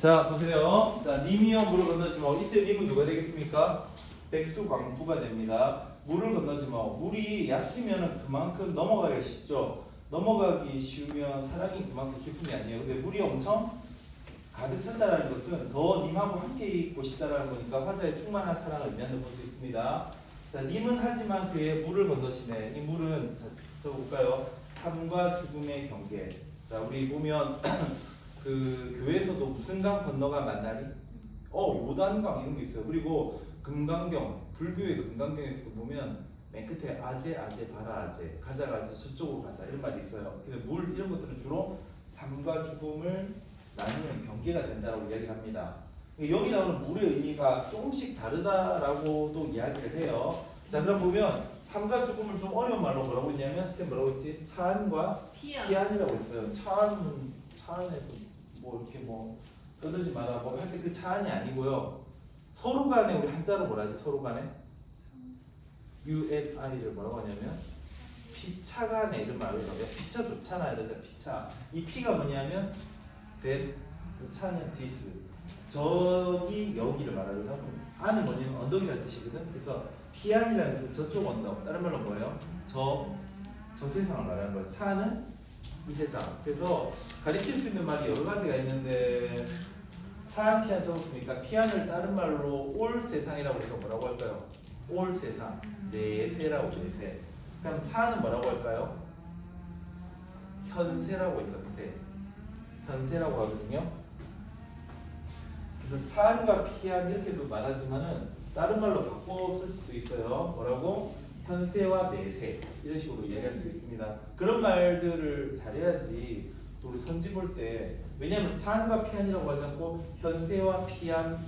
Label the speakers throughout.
Speaker 1: 자 보세요. 자 님이요 물을 건너지마. 이때 님은 누가 되겠습니까? 백수 광부가 됩니다. 물을 건너지마. 물이 얕으면 그만큼 넘어가기가 쉽죠. 넘어가기 쉬우면 사랑이 그만큼 깊은 게 아니에요. 근데 물이 엄청 가득 찼다는 것은 더 님하고 함께 있고 싶다라는 거니까 화자의 충만한 사랑을 의미하는 것도 있습니다. 자, 님은 하지만 그의 물을 건너시네. 이 물은 자, 저 볼까요? 삶과 죽음의 경계. 자, 우리 보면 그 교회에서도 무슨 강 건너가 만나니? 어, 요단강 이런 게 있어요. 그리고 금강경, 불교의 금강경에서도 보면 맨 끝에 아제 아제 바라 아제 가자 가자 저쪽으로 가자 이런 말이 있어요. 그래서 물 이런 것들은 주로 삶과 죽음을 나누는 경계가 된다고 이야기를 합니다. 여기 나오는 물의 의미가 조금씩 다르다라고도 이야기를 해요. 자 그럼 보면 삶과 죽음을 좀 어려운 말로 뭐라고 했냐면 쌤 뭐라고 했지? 차안과
Speaker 2: 피야.
Speaker 1: 피안이라고 했어요. 차안은 차안에서 뭐 이렇게 뭐 떠들지 마라 뭐 할 때그 차안이 아니고요. 서로 간에 우리 한자로 뭐라 하지? 서로 간에 UNI를 뭐라고 하냐면 피차간에 이런 말을 해요. 피차 좋잖아 이러자 피차. 이 피가 뭐냐면 that 차는 this. 저기 여기를 말하거든. 안은 뭐냐면 언덕이라는 뜻이거든. 그래서 피안이라는 뜻은 저쪽 언덕. 다른 말로 뭐예요? 저, 저 세상을 말하는 거예요. 차는 이 세상. 그래서 가리킬 수 있는 말이 여러 가지가 있는데 차안 피안 적었으니까 피안을 다른 말로 올 세상이라고 해서 뭐라고 할까요? 올 세상. 내세라고 내세. 그럼 차는 뭐라고 할까요? 현세라고 해요. 현세. 현세라고 하거든요. 그래서 차안과 피안 이렇게도 말하지만은 다른 말로 바꿔 쓸 수도 있어요. 뭐라고? 현세와 내세 이런 식으로 이야기할 수 있습니다. 그런 말들을 잘해야지 또 우리 선지 볼 때 왜냐하면 차안과 피안이라고 하지 않고 현세와 피안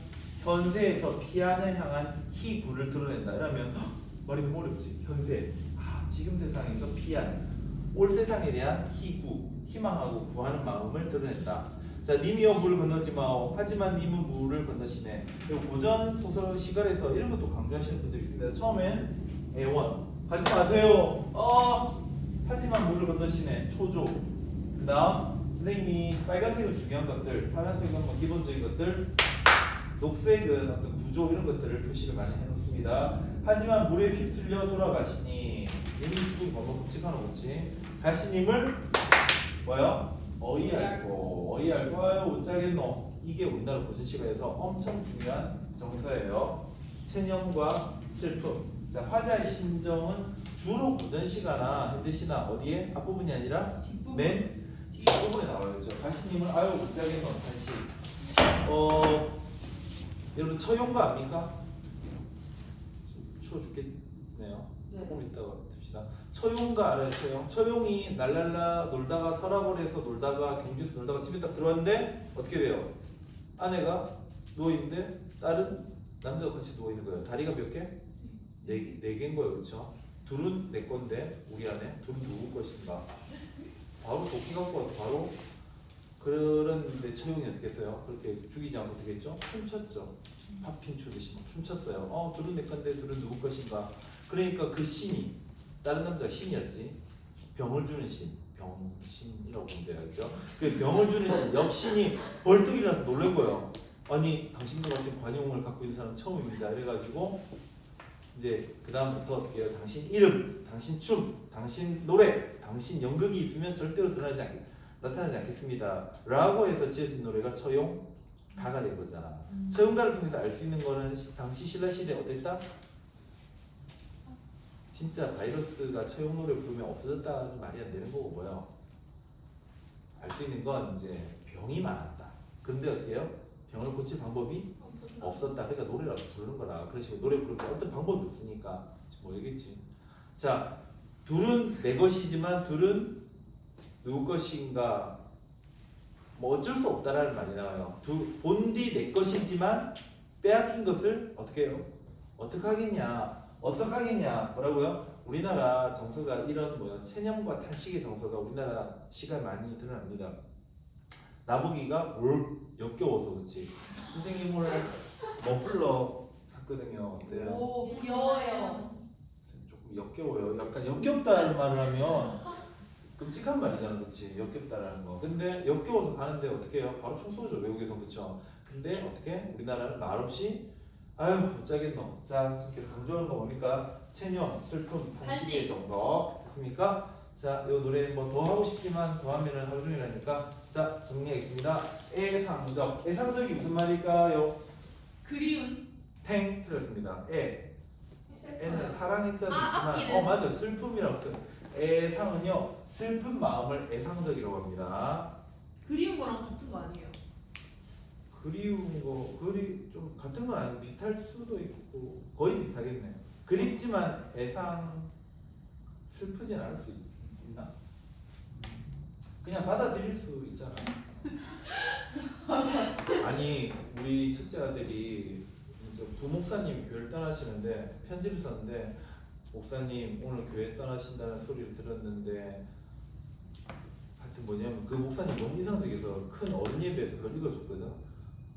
Speaker 1: 현세에서 피안을 향한 희구를 드러낸다. 이러면 헉, 말이 너무 어렵지. 현세. 아 지금 세상에서 피안 올 세상에 대한 희구 희망하고 구하는 마음을 드러낸다. 자, 님이여 물을 건너지 마오. 하지만 님은 물을 건너시네. 그리고 고전 소설 시갈에서 이런 것도 강조하시는 분들이 있습니다. 처음엔 애원 하지 마세요. 어, 하지만 물을 건너시네. 초조. 그 다음 선생님이 빨간색은 중요한 것들, 파란색은 뭐 기본적인 것들, 녹색은 어떤 구조 이런 것들을 표시를 많이 해놓습니다. 하지만 물에 휩쓸려 돌아가시니 님이 죽은 법은 끔찍한 거지. 가시님을 뭐요? 어이 알고 어이 알고 아유 어쩌겠노 이게 우리나라 고전시가에서 엄청 중요한 정서예요 체념과 슬픔 자 화자의 심정은 주로 고전 시가나 현대 시나 어디에 앞부분이 아니라. 맨 뒷부분에 나와요 그죠 가시님은 아유 어쩌겠노 한시 어 여러분 처용가 압니까? 좀 추워 죽겠네요
Speaker 2: 네.
Speaker 1: 조금 이따가 듭시다 처용가 알아요 처용 처용이 날랄라 놀다가 서라벌에서 놀다가 경주에서 놀다가 집에 딱 들어왔는데 어떻게 돼요 아내가 누워 있는데 딸은 남자가 같이 누워 있는 거예요 다리가 몇 개? 네, 개- 네 개인 거예요 그쵸? 둘은 내 건데 우리 안에 둘은 누구 것인가? 바로 도끼 갖고 와서 바로. 그런데 처용이 어떻게 했어요? 그렇게 죽이지 않고 했죠? 춤췄죠? 팝핀 추듯이 막 춤췄어요. 어 둘은 내 건데 둘은 누구 것인가? 그러니까 그 신이 다른 남자가 신이었지. 병을 주는 신 병신이라고 보면 되겠죠? 그 병을 주는 신 역신이 벌떡 일어나서 놀란 거예요. 아니 당신들 같은 관용을 갖고 있는 사람 처음입니다. 이래가지고 이제 그 다음부터 어떻게 해요 당신 이름 당신 춤 당신 노래 당신 연극이 있으면 절대로 드러나지 않 나타나지 않겠습니다 라고 해서 지어진 노래가 처용 가가 된 거잖아 처용가를 통해서 알 수 있는 거는 시- 당시 신라 시대 어땠다? 진짜 바이러스가 처용 노래 부르면 없어졌다는 말이 안 되는 거고 뭐요? 알수 있는 건 이제 병이 많았다. 그런데 어떻게 해요? 병을 고칠 방법이 없었다. 그러니까 노래라도 부르는 거라. 식으로 노래 부르는 어떤 방법이 없으니까 지금 뭐겠지? 자, 둘은 내 것이지만 둘은 누구 것인가? 뭐 어쩔 수 없다라는 말이 나와요. 두, 본디 내 것이지만 빼앗긴 것을 어떻게 해요? 어떻게 하겠냐? 어떻게 하겠냐? 뭐라고요? 우리나라 정서가 이런 뭐야 체념과 탄식의 정서가 우리나라 시가 많이 드러납니다. 나보기가 올 역겨워서 그렇지. 선생님 오늘 머플러 샀거든요. 근데
Speaker 2: 오 귀여워요.
Speaker 1: 조금 역겨워요. 약간 역겹다는 말을 하면 끔찍한 말이잖아, 그렇지? 역겹다라는 거. 근데 역겨워서 가는데 어떻게 해요? 바로 총 쏘죠, 외국에서 그렇죠? 근데 어떻게? 우리나라는 말없이 아유 못 짜겠노. 자 지금 계속 강조하는 거 뭡니까? 체념, 슬픔, 탄식의
Speaker 2: 탄식.
Speaker 1: 정석 됐습니까? 자, 이 노래 뭐 더 하고 싶지만 더 하면은 하루 종일 하니까 자 정리하겠습니다. 애상적, 애상적이 무슨 말일까요?
Speaker 2: 그리운.
Speaker 1: 탱 틀렸습니다. 애, 애는 사랑했자도
Speaker 2: 아,
Speaker 1: 있지만
Speaker 2: 아끼는.
Speaker 1: 어 맞아 슬픔이라고 써요. 애상은요 슬픈 마음을 애상적이라고 합니다.
Speaker 2: 그리운 거랑 같은 거 아니에요?
Speaker 1: 그리운 거 그리 좀 같은 건 아니고 비슷할 수도 있고 거의 비슷하겠네요. 그립지만 애상 슬프진 않을 수 있- 있나? 그냥 받아들일 수 있잖아. 아니 우리 첫째 아들이 이제 부목사님 교회를 떠나시는데 편지를 썼는데 목사님 오늘 교회 떠나신다는 소리를 들었는데 하여튼 뭐냐면 그 목사님 너무 인상적이어서 큰 어른 예배에서 그걸 읽어줬거든.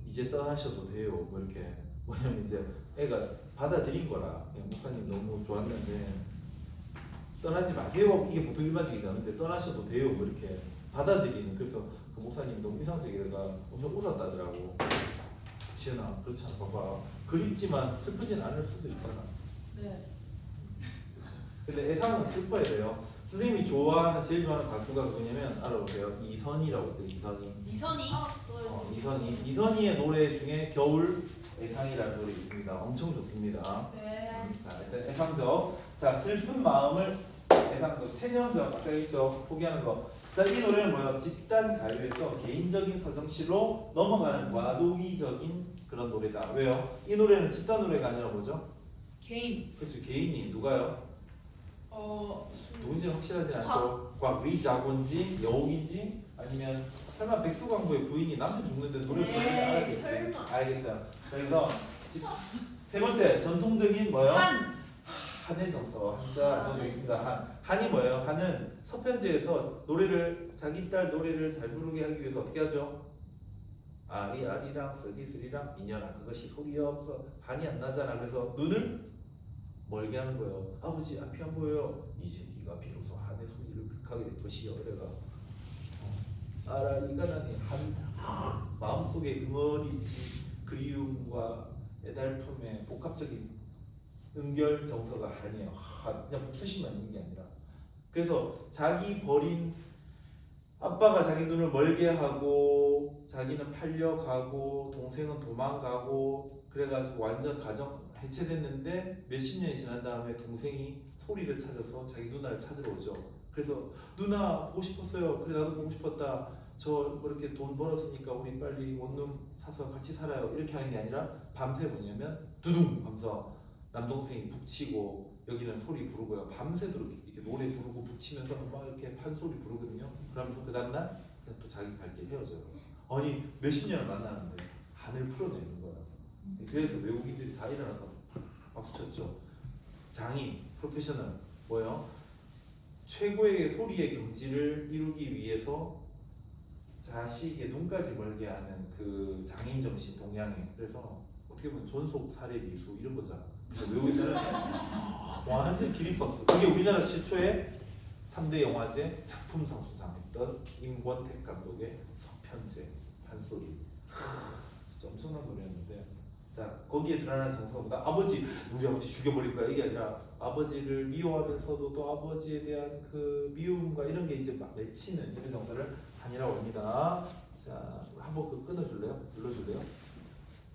Speaker 1: 이제 떠나셔도 돼요. 뭐 이렇게 뭐냐면 이제 애가 받아들인 거라 목사님 너무 좋았는데 떠나지 마세요. 이게 보통 일반적이지 않은데 떠나셔도 돼요. 뭐 이렇게 받아들이는 그래서 그 목사님이 너무 인상적이다가 엄청 웃었다더라고. 시연아 그렇잖아. 봐봐 그립지만 슬프진 않을 수도 있잖아.
Speaker 2: 네.
Speaker 1: 근데 애상은 슬퍼야 돼요. 선생님이 좋아하는 제일 좋아하는 가수가 누구냐면 알아보세요. 이선희라고 있대. 이선희.
Speaker 2: 이선희.
Speaker 1: 어, 이선희. 이선희의 노래 중에 겨울 애상이라는 노래 있습니다. 엄청 좋습니다.
Speaker 2: 네.
Speaker 1: 자 일단 애상적. 자 슬픈 마음을 애상적. 체념적. 있죠. 포기하는 거. 자 이 노래는 뭐예요? 집단 가요에서 개인적인 서정시로 넘어가는 와도기적인 그런 노래다. 왜요? 이 노래는 집단 노래가 아니라 뭐죠?
Speaker 2: 개인.
Speaker 1: 그렇죠. 개인이 누가요?
Speaker 2: 어.
Speaker 1: 누군지 확실하지 않죠. 과 리자곤지 여옥인지 아니면 설마 백수광부의 부인이 남편 죽는데 노래 부르는 알겠지?
Speaker 2: 설마.
Speaker 1: 알겠어요. 자 그래서 집- 세 번째 전통적인 뭐요?
Speaker 2: 한.
Speaker 1: 한의 정서 한자 넣어드리겠습니다. 한 한이 뭐예요? 한은 서편제에서 노래를 자기 딸 노래를 잘 부르게 하기 위해서 어떻게 하죠? 아리 아리랑 쓰리 쓰리랑 인연아 그것이 소리 없어 한이 안 나잖아. 그래서 눈을 멀게 하는 거예요. 아버지 앞이 안 보여요. 이제 네가 비로소 한의 소리를 극하게 될 것이요. 그래가 어, 아라리가 나니 한 마음속에 응어리지 그리움과 애달픔의 복합적인 은결 정서가. 한 그냥 복수심만 있는 게 아니라 그래서 자기 버린 아빠가 자기 눈을 멀게 하고 자기는 팔려가고 동생은 도망가고 그래가지고 완전 가정 해체됐는데 몇십 년이 지난 다음에 동생이 소리를 찾아서 자기 누나를 찾으러 오죠. 그래서 누나 보고 싶었어요. 그래 나도 보고 싶었다. 저뭐 이렇게 돈 벌었으니까 우리 빨리 원룸 사서 같이 살아요. 이렇게 하는 게 아니라 밤새 뭐냐면 두둥 하면서 남동생이 북치고 여기는 소리 부르고요. 밤새도록 이렇게 노래 부르고 북치면서 막 이렇게 판소리 부르거든요. 그러면서 그 다음날 그냥 또 자기 갈 길 헤어져요. 아니 몇십 년을 만나는데 한을 풀어내는 거야. 그래서 외국인들이 다 일어나서 박수 쳤죠. 장인, 프로페셔널 뭐요? 최고의 소리의 경지를 이루기 위해서 자식의 눈까지 멀게 하는 그 장인 정신 동양의 그래서 어떻게 보면 존속 사례 미수 이런 거잖아. 외국에서는 완전 기립박수. 그게 우리나라 최초의 3대 영화제 작품상 수상했던 임권택 감독의 서편제 판소리. 진짜 엄청난 노래였는데 자 거기에 드러나는 정서보다 아버지 우리 아버지 죽여버릴 거야 이게 아니라 아버지를 미워하면서도 또 아버지에 대한 그 미움과 이런 게 이제 막 맺히는 이런 정서를 한이라고 합니다. 자 한번 그 끊어줄래요? 눌러줄래요?